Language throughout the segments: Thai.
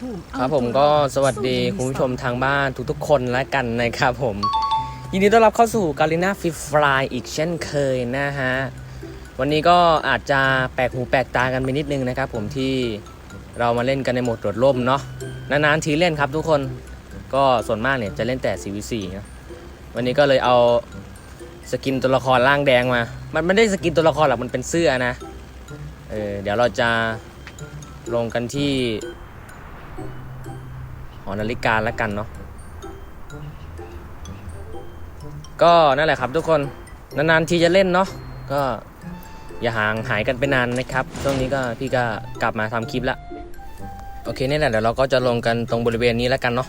ภูมิครับผมก็สวัสดีคุณผู้ชมทางบ้านทุกๆคนแล้วกันนะครับผม ยินดีต้อนรับเข้าสู่กาลิน่าฟิฟลายอีกเช่นเคยนะฮะ วันนี้ก็อาจจะแปลกหูแปลกตากันไปนิดนึงนะครับผมที่เรามาเล่นกันในโหมดโดดร่มเนาะนานๆทีเล่นครับทุกคนก็ส่วนมากเนี่ยจะเล่นแต่ CVC นะวันนี้ก็เลยเอาสกินตัวละครร่างแดงมา มันไม่ได้สกินตัวละครหรอกมันเป็นเสื้อนะ เออเดี๋ยวเราจะลงกันที่ห อนาฬิกาแล้วกันเนาะก็นั่นแหละครับทุกคนนานๆทีจะเล่นเนาะก็อย่าห่างหายกันไปนานนะครับ ช่วงนี้ก็พี่ก็กลับมาทำคลิปละโอเคนี่แหละเดี๋ยวเราก็จะลงกันตรงบริเวณนี้แล้วกันเนาะ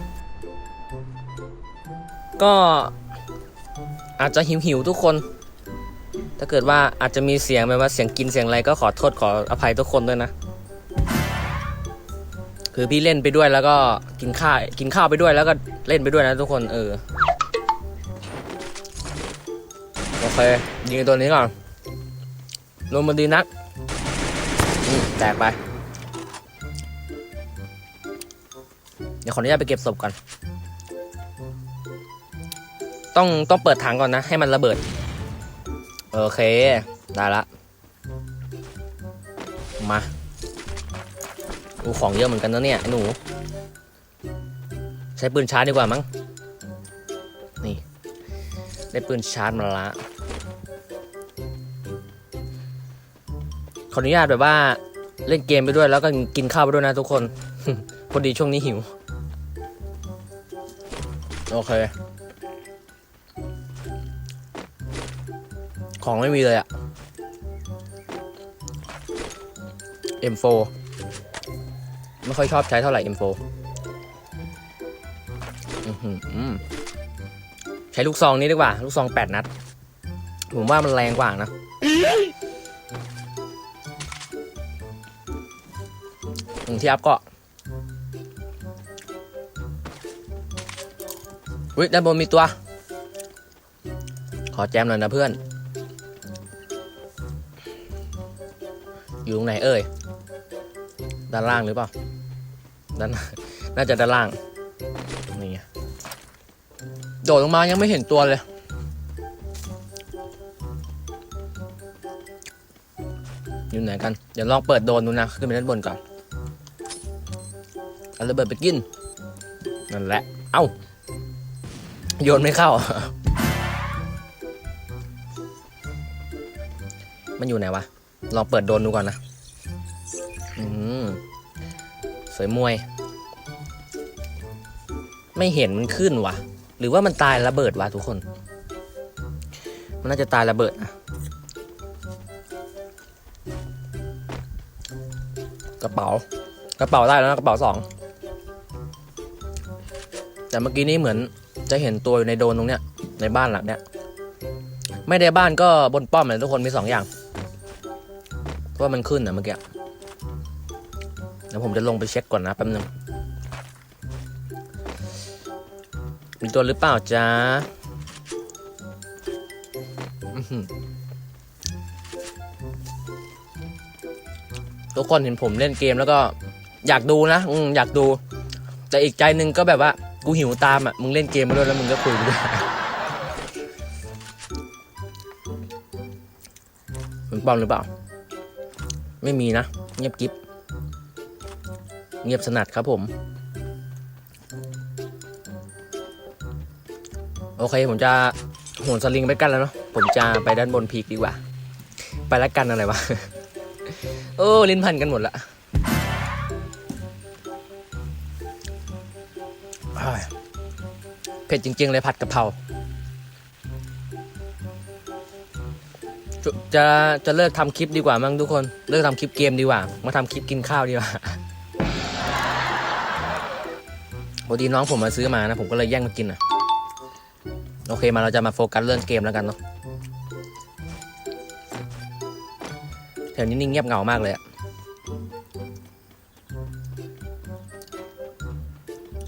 ก็อาจจะหิวหิวๆทุกคน ถ้าเกิดว่าอาจจะมีเสียงแบบว่าเสียงกินเสียงอะไรก็ขอโทษขออภัยทุกคนด้วยนะ คือพี่เล่นไปด้วยแล้วก็กินข้าวกินข้าวไปด้วยแล้วก็เล่นไปด้วยนะทุกคนเออโอเคยิงตัวนี้ก่อนลงมาดีนักแตกไป เดี๋ยวขออนุญาตไปเก็บศพก่อน ต้องต้องเปิดถังก่อนนะ ให้มันระเบิด โอเค ได้ละ มา อูของเยอะเหมือนกันนะเนี่ยไอ้หนู ใช้ปืนชาร์จดีกว่ามั้ง นี่ ได้ปืนชาร์จมาละ ขออนุญาตแบบว่าเล่นเกมไปด้วยแล้วก็กินข้าวไปด้วยนะทุกคน พอดีช่วงนี้หิว โอเค ของไม่มีเลยอะ M4 ไม่ค่อยชอบใช้เท่าไหร่ M4 ใช้ลูกซองนี้ดีกว่า ลูกซอง8นัด ผมว่ามันแรงกว่านะอืมที่อัพก็อุ้ยด้านบนมีตัว ขอแจมหน่อยนะเพื่อน อยู่ตรงไหนเอ่ย ด้านล่างหรือเปล่า ด้านน่าจะด้านล่างนี่โดดลงมายังไม่เห็นตัวเลย อยู่ไหนกันเดี๋ยวลองเปิดโดนดูนะขึ้นไปด้านบนก่อนเอาระเบิดไปกินนั่นแหละ เอ้า โยนไม่เข้า มันอยู่ไหนวะ ลองเปิดโดนดูก่อนนะ อืม สวยมวย ไม่เห็นมันขึ้นวะหรือว่ามันตายระเบิดวะทุกคน มันน่าจะตายระเบิดนะกระเป๋ากระเป๋าได้แล้วนะกระเป๋าสองแต่เมื่อกี้นี้เหมือนจะเห็นตัวอยู่ในโดนตรงเนี้ย ในบ้านหลังเนี้ยไม่ได้บ้านก็บนป้อมเลยทุกคนมีสองอย่างเพราะว่ามันขึ้นนะเมื่อกี้ เดี๋ยวผมจะลงไปเช็คก่อนนะแป๊บนึงมีตัวหรือเปล่าจ๊ะทุกคนเห็นผมเล่นเกมแล้วก็ อยากดูนะอืมอยากดู แต่อีกใจหนึ่งก็แบบว่า กูหิวตามอะ มึงเล่นเกมมาด้วยแล้วมึงก็คุยไปด้วยมันปลอมหรือเปล่า ไม่มีนะ เงียบกิ๊บ เงียบสนัดครับผม โอเคผมจะโหนสลิงไปกันแล้วเนาะผมจะไปด้านบนพีกดีกว่า ไปแล้วกันอะไรวะ โอ้ลิ้นพันกันหมดละอ้ยเผ็ดจริง ๆ เลยผัดกะเพราจะจะจะเลิกทำคลิปดีกว่ามั้งทุกคน เลิกทำคลิปเกมดีกว่า มาทำคลิปกินข้าวดีกว่า พอดีน้องผมมาซื้อมานะ ผมก็เลยแย่งมากินอะ โอเคมาเราจะมาโฟกัสเรื่องเกมแล้วกันเนาะแถวนี้นิ่งเงียบเหงามากเลยอะ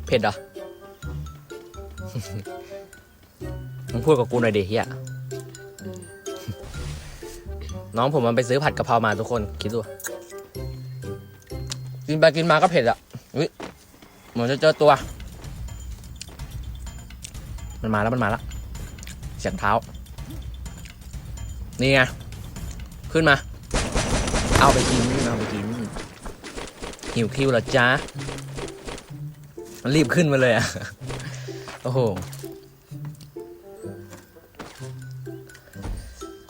เผ็ดเหรอมึงพูดกับกูหน่อยดิเฮียน้องผมมันไปซื้อผัดกะเพรามาทุกคน คิดดู กินไปกินมาก็เผ็ดอะอุ๊ย เหมือนจะเจอตัว มันมาแล้วมันมาแล้วเสียงเท้า นี่ไง ขึ้นมา เอาไปกินเอาไปกิน หิวคิวเหรอจ๊ะมันรีบขึ้นมาเลยอะโอ้โห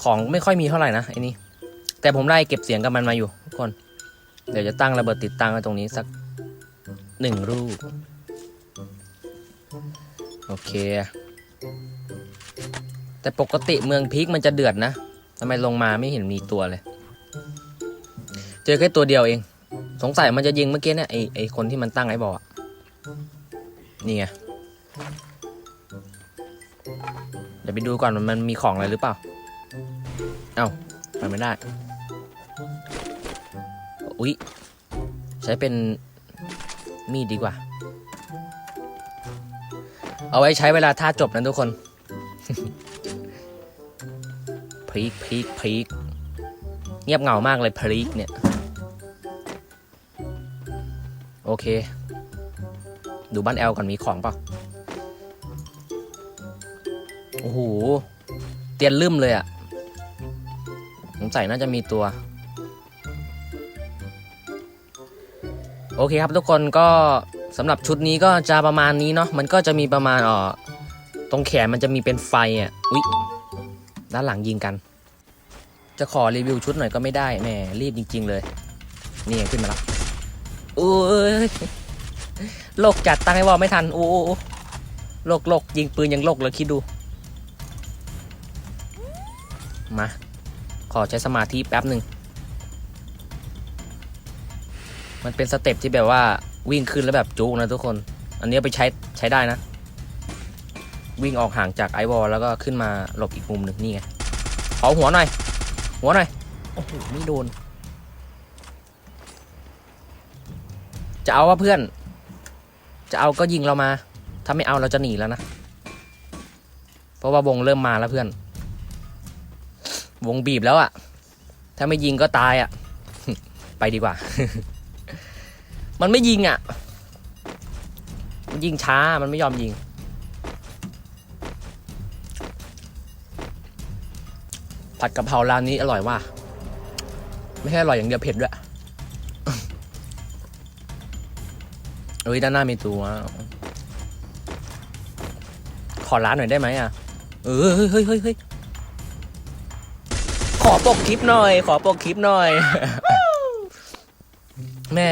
ของไม่ค่อยมีเท่าไหร่นะไอ้นี่ แต่ผมได้เก็บเสียงกับมันมาอยู่ทุกคน เดี๋ยวจะตั้งระเบิดติดตั้งไว้ตรงนี้สัก หนึ่งรูป โอเค แต่ปกติเมืองพีคมันจะเดือดนะทำไมลงมาไม่เห็นมีตัวเลย เจอแค่ตัวเดียวเอง สงสัยมันจะยิงเมื่อกี้เนี่ยไอไอคนที่มันตั้งไอ้บอกนี่ไงเดี๋ยวไปดูก่อนมันมีของอะไรหรือเปล่า เอ้าไปไม่ได้ อุ๊ย ใช้เป็น มีดดีกว่า เอาไว้ใช้เวลาท่าจบนะทุกคน พรีกพรีกพรีกเงียบเหงามากเลยพรีกเนี่ย โอเค ดูบ้านแอลก่อนมีของเปล่า โอ้โห เตียนลืมเลยอะ่ะสงสัยน่าจะมีตัว โอเคครับทุกคนก็สำหรับชุดนี้ก็จะประมาณนี้เนาะมันก็จะมีประมาณอ่อตรงแขนมันจะมีเป็นไฟอะอุ๊ยด้านหลังยิงกัน จะขอรีวิวชุดหน่อยก็ไม่ได้แหมรีบจริง ๆ เลย นี่ขึ้นมาแล้วโอ้ยโลกจัดตั้งให้วอลไม่ทันโอ้โอ้โลกโลกยิงปืนยังโลกเลยคิดดูมาขอใช้สมาธิแป๊บหนึ่ง มันเป็นสเต็ปที่แบบว่าวิ่งขึ้นแล้วแบบจุกนะทุกคน อันนี้ไปใช้ใช้ได้นะ วิ่งออกห่างจากไอวอลแล้วก็ขึ้นมาหลบอีกมุมหนึ่งนี่ไงขอหัวหน่อย หัวหน่อย โอ้โหไม่โดน จะเอาว่าเพื่อน จะเอาก็ยิงเรามา ถ้าไม่เอาเราจะหนีแล้วนะ เพราะว่าวงเริ่มมาแล้วเพื่อน วงบีบแล้วอะถ้าไม่ยิงก็ตายอะไปดีกว่า มันไม่ยิงอะ มันยิงช้า มันไม่ยอมยิง ผัดกะเพราร้านนี้อร่อยว่ะ ไม่ใช่อร่อยอย่างเดียวเผ็ดด้วยเอ้ยด้านหน้ามีตัว ขอร้านหน่อยได้ไหมอะ เออเฮ้ยเฮ้ยเฮ้ยเฮ้ยขอปกคลิปหน่อย ขอปกคลิปหน่อย แม่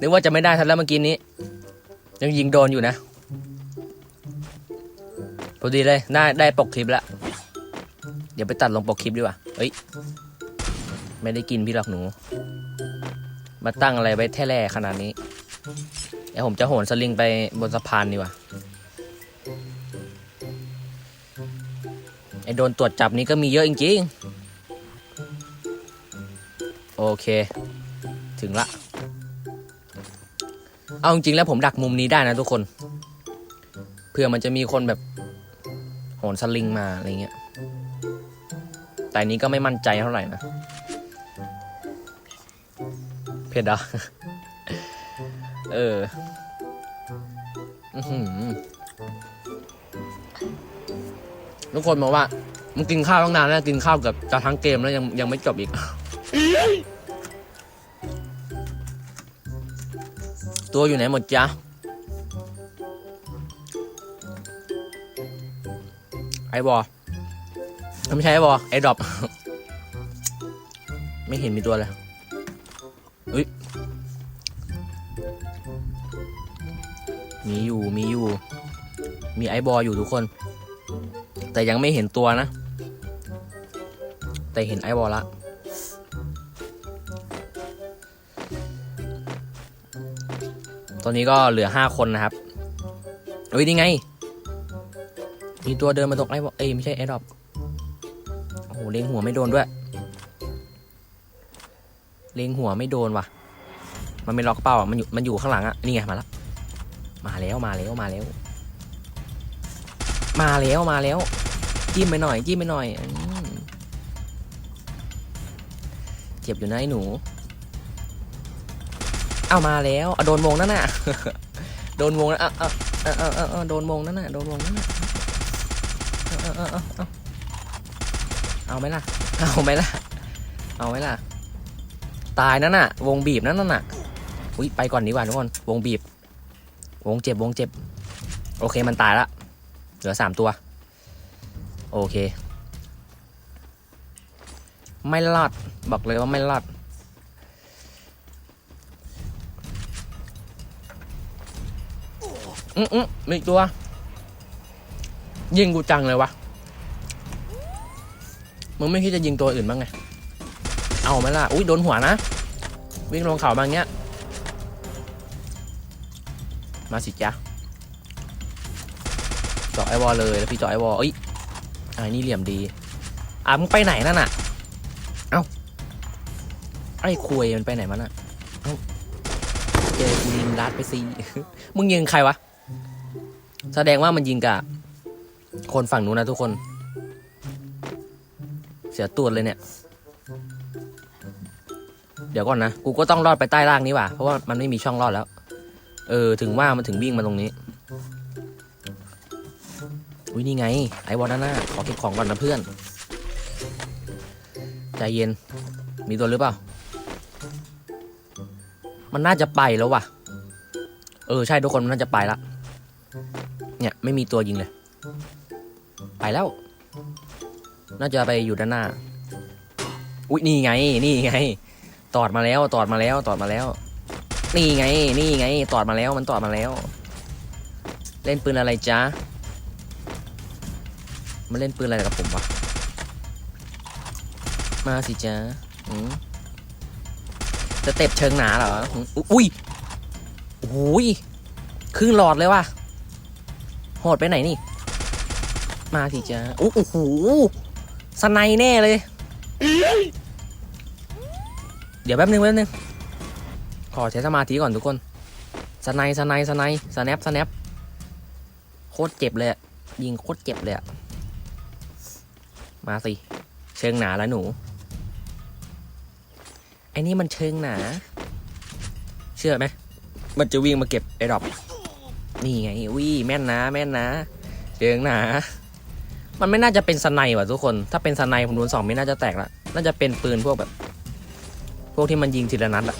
นึกว่าจะไม่ได้ทันแล้วเมื่อกี้นี้ ยังยิงโดนอยู่นะ พอดีเลยได้ได้ปกคลิปแล้ว เดี๋ยวไปตัดลงปกคลิปดีกว่าเฮ้ย ไม่ได้กินพี่หรอกหนู มาตั้งอะไรไว้แท่แร่ขนาดนี้เดี๋ยวผมจะโหนสลิงไปบนสะพานดีกว่าไอโดนตรวจจับนี้ก็มีเยอะจริงๆ โอเค ถึงละ เอาจริงๆแล้วผมดักมุมนี้ได้นะทุกคน เพื่อมันจะมีคนแบบโหนสลิงมาอะไรเงี้ย แต่อันนี้ก็ไม่มั่นใจเท่าไหร่นะเผ็ดอะเออทุกคนบอกว่า มึงกินข้าวตั้งนานแล้ว กินข้าวเกับจะทั้งเกมแล้วยังยังไม่จบอีก ตัวอยู่ไหนหมดจ๊ะไอบอไม่ใช่ไอบอไอดรอปไม่เห็นมีตัวเลยอุ้ยมีอยู่มีอยู่ มีไอบออยู่ทุกคน แต่ยังไม่เห็นตัวนะ แต่เห็นไอบอละ อนนี้ก็เหลือห้าคนนะครับเฮ้ยนี่ไง มีตัวเดินมาตกไอ้บอเอ้ยไม่ใช่ไอ้ดอบโอ้โหเล็งหัวไม่โดนด้วย เล็งหัวไม่โดนว่ะ มันไม่ล็อกเป้าอะ มันอยู่ มันอยู่ข้างหลังอะ นี่ไง มาแล้วมาแล้ว มาแล้ว มาแล้ว มาแล้ว มาแล้ว จิ้มไปหน่อย จิ้มไปหน่อย เจ็บอยู่นะไอ้หนู เอามาแล้วเอาโดนวงนั่นน่ะ โดนวงแล้วอะอะอะอะอะอะโดนวงนั่นน่ะ โดนวงนั่นน่ะเอาเอาเอาเอาเอาไหมล่ะ เอาไหมล่ะ เอาไหมล่ะ ตายนั่นน่ะ วงบีบนั่นน่ะ อุ้ยไปก่อนดีกว่าทุกคน วงบีบ วงเจ็บ วงเจ็บ โอเคมันตายละ เหลือสามตัว โอเค ไม่รอด บอกเลยว่าไม่รอด อืมอืมมีอีกตัว ยิงกูจังเลยวะ มึงไม่คิดจะยิงตัวอื่นบ้างไง เอาไหมล่ะ อุ้ยโดนหัวนะ วิ่งลงเขาบางเงี้ย มาสิจ๊ะเจาะไอวอลเลยแล้วพี่เจาะไอวอลเอ้ยอ้นี่เหลี่ยมดี อะมึงไปไหนนั่นน่ะ เอ้า ไอ้คุยมันไปไหนมันน่ะ เอ้าเจอกูยิงลัดไปสิ มึงยิงใครวะ แสดงว่ามันยิงกับคนฝั่งนู้นนะทุกคน เสียตัวเลยเนี่ย เดี๋ยวก่อนนะ กูก็ต้องรอดไปใต้ล่างนี้ว่ะ เพราะว่ามันไม่มีช่องรอดแล้ว เออ ถึงว่ามันถึงวิ่งมาตรงนี้ อุ้ยนี่ไง ไอวอลนั่นน่ะขอเก็บของก่อนนะเพื่อน ใจเย็น มีตัวหรือเปล่า มันน่าจะไปแล้วว่ะ เออ ใช่ทุกคนมันน่าจะไปละ เนี่ยไม่มีตัวยิงเลย ไปแล้ว น่าจะไปอยู่ด้านหน้า อุ้ยนี่ไง นี่ไง ตอดมาแล้ว ตอดมาแล้ว ตอดมาแล้ว นี่ไง นี่ไง ตอดมาแล้ว มันตอดมาแล้ว เล่นปืนอะไรจ๊ะ มันเล่นปืนอะไรกับผมวะ มาสิจ๊ะอืมสเต็ปเชิงหนาเหรอ อุ้ยโอ้ยครึ่งหลอดเลยว่ะ โหดไปไหนนี่ มาสิจ๊ะโอ้โหสไนแน่เลย เดี๋ยวแป๊บนึงแป๊บนึง ขอใช้สมาธิก่อนทุกคน สไนสไนสไนสแนปสแนปโคตรเจ็บเลยอะยิงโคตรเจ็บเลยอะมาสิ เชิงหนาแล้วหนู ไอ้นี่มันเชิงหนา เชื่อไหม มันจะวิ่งมาเก็บไอ้ดอก นี่ไงวิแม่นนะ แม่นนะเชิงหนา มันไม่น่าจะเป็นสไนว่ะทุกคน ถ้าเป็นสไนผมโดนสองไม่น่าจะแตกละ น่าจะเป็นปืนพวกแบบ พวกที่มันยิงทีละนัดอะ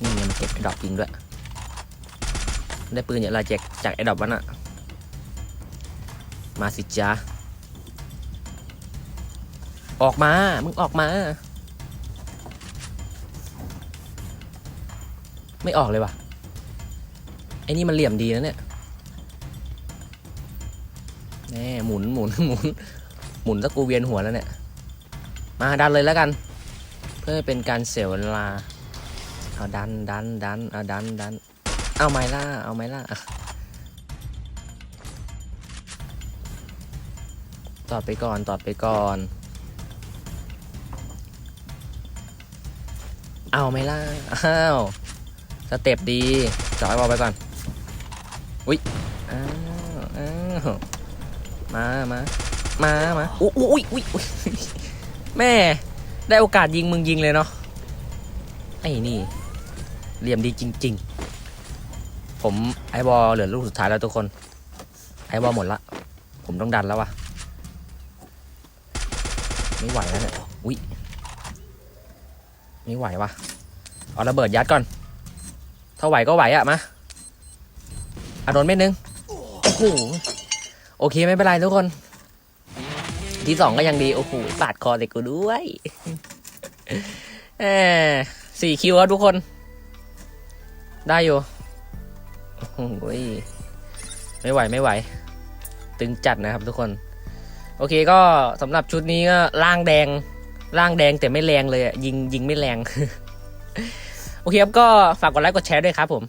นี่ไงมันเก็บไอ้ดอกยิงด้วย ได้ปืนอย่างไรจกจากไอ้ดอกมันอะมาสิจ้าออกมา มึงออกมา ไม่ออกเลยว่ะ ไอ้นี่มันเหลี่ยมดีนะเนี่ยแน่หมุนหมุนหมุนหมุนสักกูเวียนหัวแล้วเนี่ย มาดันเลยแล้วกัน เพื่อเป็นการเสียเวลาเอาดันดันดันเอาดันดันเอาไหมล่ะเอาไหมล่ะตอดไปก่อนตอดไปก่อน เอาไหมล่ะอ้าวสเต็ปดีจอยบอลไปก่อน อุ้ยอ้าวอ้าวมามามามาอุ้ยอุ้ยอุ้ยอุ๊ยแม่ ได้โอกาสยิงมึงยิงเลยเนาะไอ้นี่เหลี่ยมดีจริง ๆ ผมไอบอลเหลือลูกสุดท้ายแล้วทุกคน ไอบอลหมดละ ผมต้องดันแล้ววะไม่ไหวแล้วเนี่ยอุ้ยไม่ไหววะเอาระเบิดยัดก่อน ถ้าไหวก็ไหวอะมา อะโดนเม็ดนึงโอ้โหโอเคไม่เป็นไรทุกคน ที่สองก็ยังดี โอ้โหปาดคอเด็กกูด้วยแหมสี่คิวครับทุกคน ได้อยู่โอ้โหไม่ไหวไม่ไหว ตึงจัดนะครับทุกคน โอเคก็สำหรับชุดนี้ก็ล่างแดงล่างแดงแต่ไม่แรงเลยอะยิงยิงไม่แรง โอเคครับก็ฝากกดไลค์กดแชร์ด้วยครับผม